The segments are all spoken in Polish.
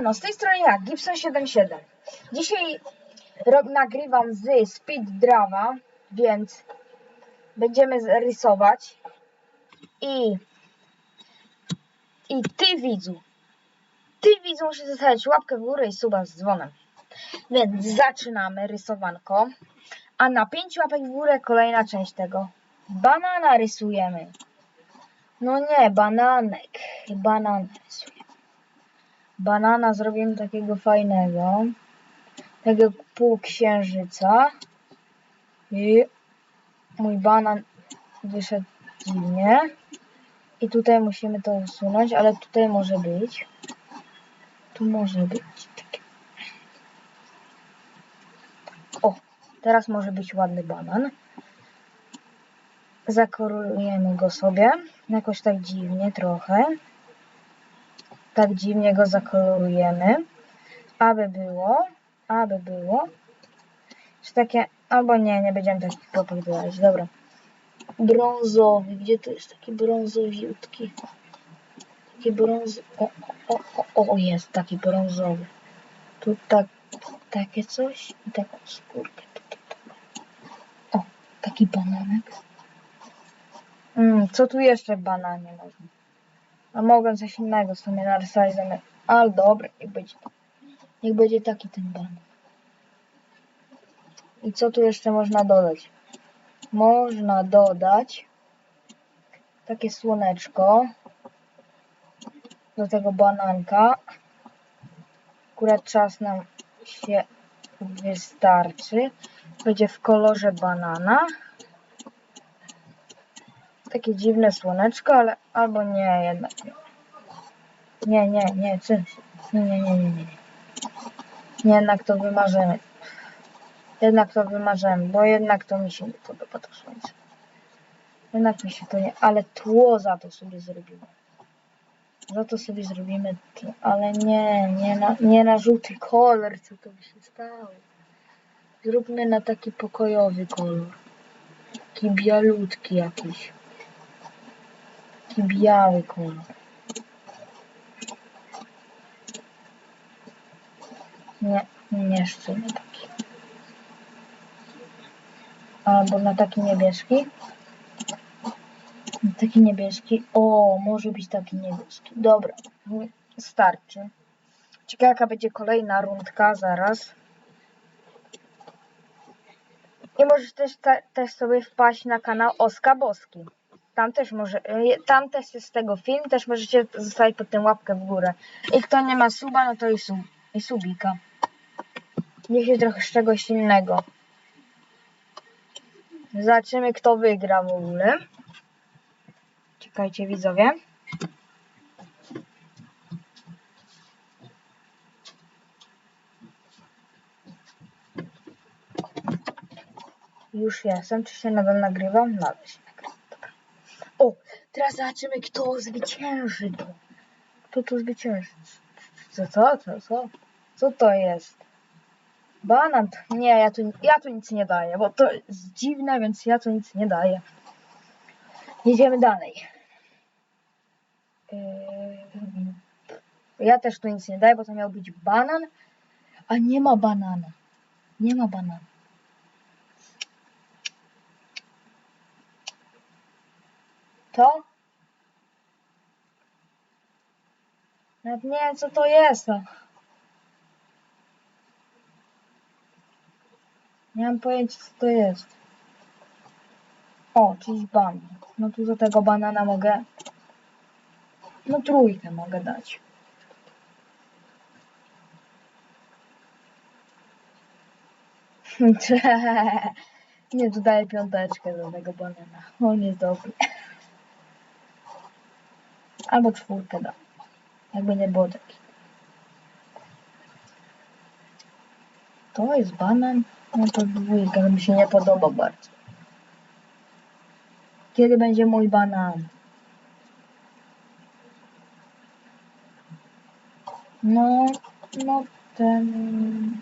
No, z tej strony ja, Gibson77. Dzisiaj nagrywam z Speed Drama, więc będziemy rysować. I, I ty widzu, ty widzu musisz zostawić łapkę w górę i suba z dzwonem. Więc zaczynamy rysowanko. A na 5 łapek w górę kolejna część tego. Banana rysujemy. No nie, bananek. Banan rysujemy. Banana zrobimy takiego fajnego. Takiego półksiężyca. I mój banan wyszedł dziwnie. I tutaj musimy to usunąć, ale tutaj może być. Tu może być. takie- O, teraz może być ładny banan. Zakorujemy go sobie. Jakoś tak dziwnie trochę. Tak dziwnie go zakolorujemy. Aby było. Aby było. Czy takie. Albo nie, nie będziemy takich kropek. Dobra. Brązowy. Gdzie to jest taki brązowiutki? Taki brąz. O, o, o, o, jest taki brązowy. Tu tak, takie coś i taką skórkę. O, taki bananek. Mm, co tu jeszcze bananie można? A mogę coś innego sobie narysować zamiast... Ale dobra, niech będzie, niech będzie taki ten banan. I co tu jeszcze można dodać? Można dodać takie słoneczko do tego bananka. Akurat czas nam się wystarczy. Będzie w kolorze banana. Takie dziwne słoneczko, ale albo nie, jednak nie. Nie, nie, nie, czy, nie, nie, nie, nie, nie. Jednak to wymarzymy. Jednak to wymarzymy, bo jednak to mi się nie podoba to słońce. Jednak mi się to nie, ale tło za to sobie zrobimy. Za to sobie zrobimy tło, ale nie, nie na, nie na żółty kolor, co to by się stało. Zróbmy na taki pokojowy kolor. Taki bialutki jakiś. Taki biały kolor. Nie, nie nie taki. Albo na taki niebieski. Na taki niebieski. O, może być taki niebieski. Dobra, starczy. Ciekawe jaka będzie kolejna rundka zaraz. I możesz też, te, też sobie wpaść na kanał Oska Boski. Tam też może, tam też jest z tego film, też możecie zostawić pod tym łapkę w górę. I kto nie ma suba, no to i, sub, i subika. Dzisiaj trochę z czegoś innego. Zobaczymy kto wygra w ogóle. Czekajcie widzowie. Już jestem. Czy się nadal nagrywam? Nadal się. O, teraz zobaczymy kto zwycięży to. Kto tu zwycięży? Co, co, co, co? Co to jest? Banan? Nie, ja tu, ja tu nic nie daję, bo to jest dziwne, więc ja tu nic nie daję. Jedziemy dalej. Yy, Ja też tu nic nie daję, bo to miał być banan, a nie ma banana. Nie ma banana. To? Nawet nie wiem, co to jest. Nie mam pojęcia, co to jest. O, czyli banan. No tu do tego banana mogę... No trójkę mogę dać. Nie, tu daję piąteczkę do tego banana. On jest dobry. Albo czwórkę dam. Jakby nie było taki. To jest banan. No to dwójka, mi się nie podoba bardzo. Kiedy będzie mój banan? No, no ten...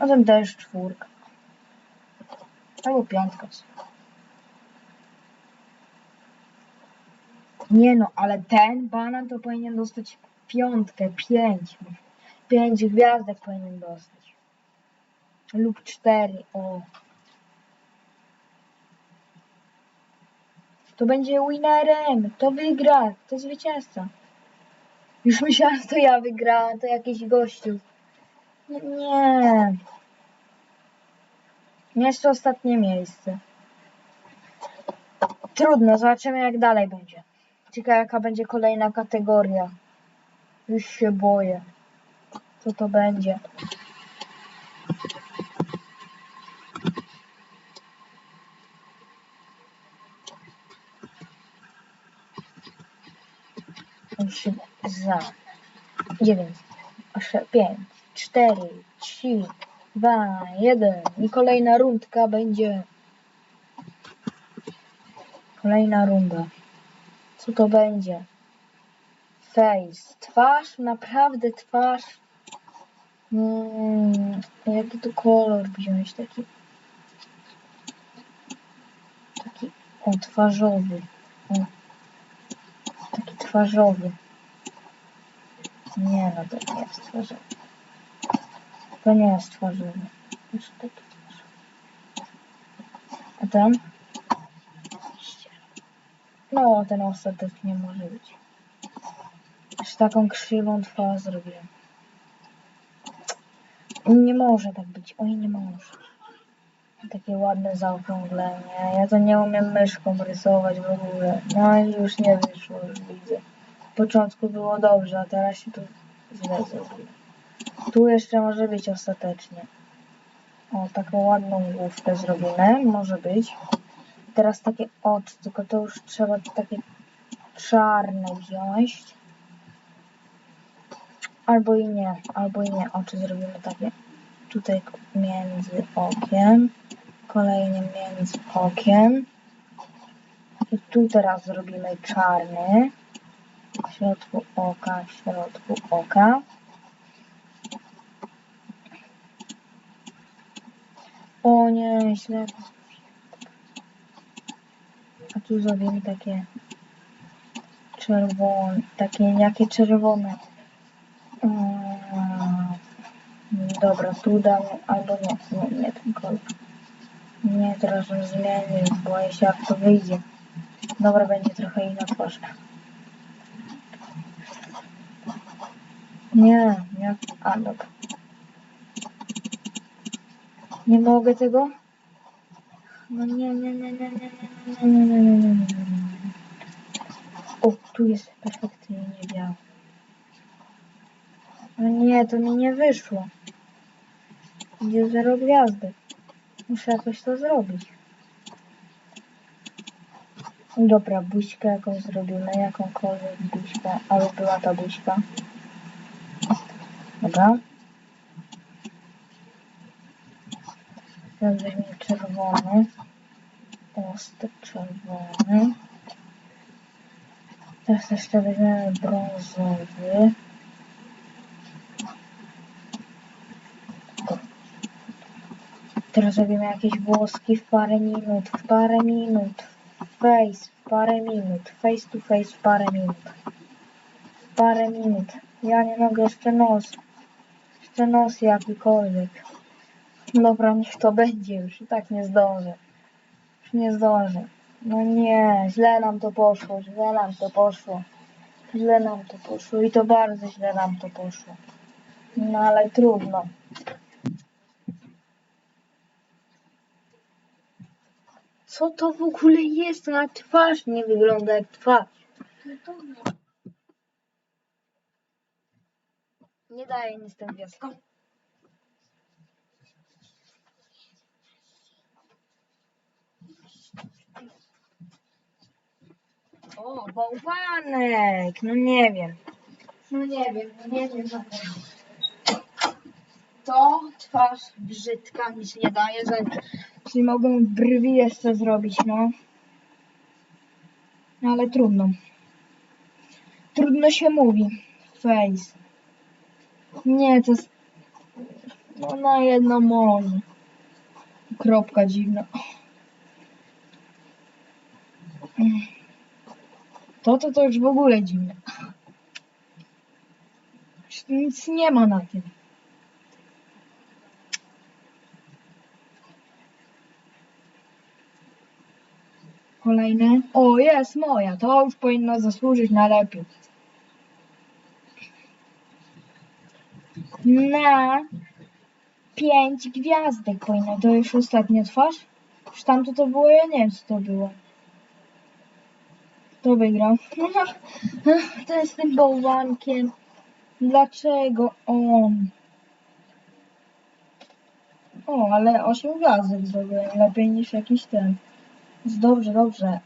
No ten też czwórka. Albo piątka. Nie no, ale ten banan to powinien dostać piątkę, pięć. Pięć gwiazdek powinien dostać. Lub cztery, o. To będzie winnerem, to wygra, to zwycięzca. Już myślałam, że to ja wygrałam, to jakiś gościu. Nie. Jeszcze ostatnie miejsce. Trudno, zobaczymy jak dalej będzie. Ciekawe jaka będzie kolejna kategoria. Już się boję. Co to będzie? Za. Dziewięć, osiem, pięć, cztery, trzy, dwa, jeden. I kolejna rundka będzie. Kolejna runda. Co to będzie? Face. Twarz? Naprawdę twarz? Mm, jaki tu kolor wziąć? Taki. Taki. O, twarzowy. O. Taki twarzowy. Nie, no to nie jest twarzowy. To nie jest twarzowy. Jeszcze taki twarzowy. A ten? No, ten ostatecznie może być. Aż taką krzywą twarz zrobiłem. Nie może tak być. Oj, nie może. Takie ładne zaokrąglenie. Ja to nie umiem myszką rysować w ogóle. No i już nie wyszło, już widzę. W początku było dobrze, a teraz się tu źle zrobiło. Tu jeszcze może być ostatecznie. O, taką ładną główkę zrobimy. Może być. Teraz takie oczy, tylko to już trzeba takie czarne wziąć. Albo i nie, albo i nie. Oczy zrobimy takie tutaj między okiem. Kolejnie między okiem. I tu teraz zrobimy czarny. W środku oka, w środku oka. O nie, źle. A tu zrobimy takie czerwone, takie jakie czerwone. Mm, Dobra, tu damy, albo nie, nie, nie ten kolor. Nie, teraz bym zmienił, boję się jak to wyjdzie. Dobra, będzie trochę inna twarz. Nie, nie, a dobra. Nie mogę tego? No nie, nie, nie, nie, nie, nie, nie, nie, nie, nie, nie, nie, nie. O, tu jest perfekcyjnie biały. No nie, to mi nie wyszło. Idzie zero gwiazdek. Muszę jakoś to zrobić. Dobra, buźkę jakąś zrobimy, jakąkolwiek buźkę, ale była ta buźka. Dobra. Teraz weźmiemy czerwony. Ostry czerwony. Teraz jeszcze weźmiemy brązowy. Teraz robimy jakieś włoski w parę minut, w parę minut. Face w parę minut. Face to face w parę minut. W parę minut. Ja nie mogę jeszcze nos. Jeszcze nos jakikolwiek. Dobra, niech to będzie już. I tak nie zdążę. Już nie zdążę. No nie, źle nam to poszło, źle nam to poszło. Źle nam to poszło i to bardzo źle nam to poszło. No ale trudno. Co to w ogóle jest na twarz? Nie wygląda jak twarz. Nie daje nic ten gwiazdką. O, bałwanek! No nie wiem. No nie wiem, no nie wiem na. To twarz brzydka, nic nie daje, że czyli mogę brwi jeszcze zrobić, no. No ale trudno. Trudno się mówi. Face. Nie, to jest... No na jedno może. Kropka dziwna. To, to, to już w ogóle dziwne. Nic nie ma na tym. Kolejne. O, jest moja. To już powinno zasłużyć na lepiej. Na pięć gwiazdek powinno. To już ostatnia twarz? Już tamto to było, ja nie wiem co to było. Kto wygrał? To jest tym bałwankiem. Dlaczego on? O, ale 8 gwiazdek zrobiłem. Lepiej niż jakiś ten. Dobrze, dobrze.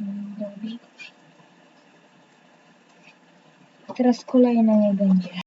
Dobrze, dobrze. Teraz kolejne nie będzie.